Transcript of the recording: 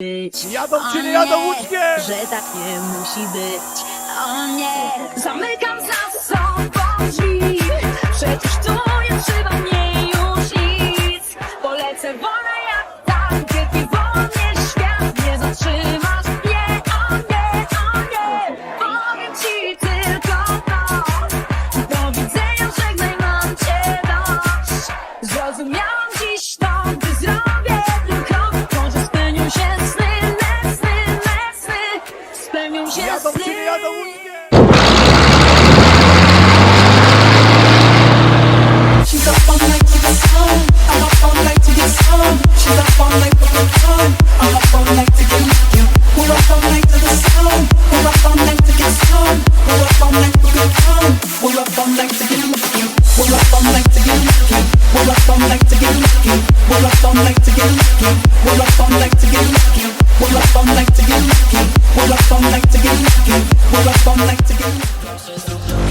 być. Jadą o czy nie jadą łódźkiem? Że tak nie musi być. O nie, zamykam za sobą drzwi. Przecież tu nie trzeba mnie już nic. Polecę wolę. plemię się jadą. Jadą, She's up all night to. I'm to I'm to get lucky. We're up all night to. We're up all night to get. We're up all night to get. We're up all night to get. We're up all night to get. We're up all night to get. We're up all night to get close so the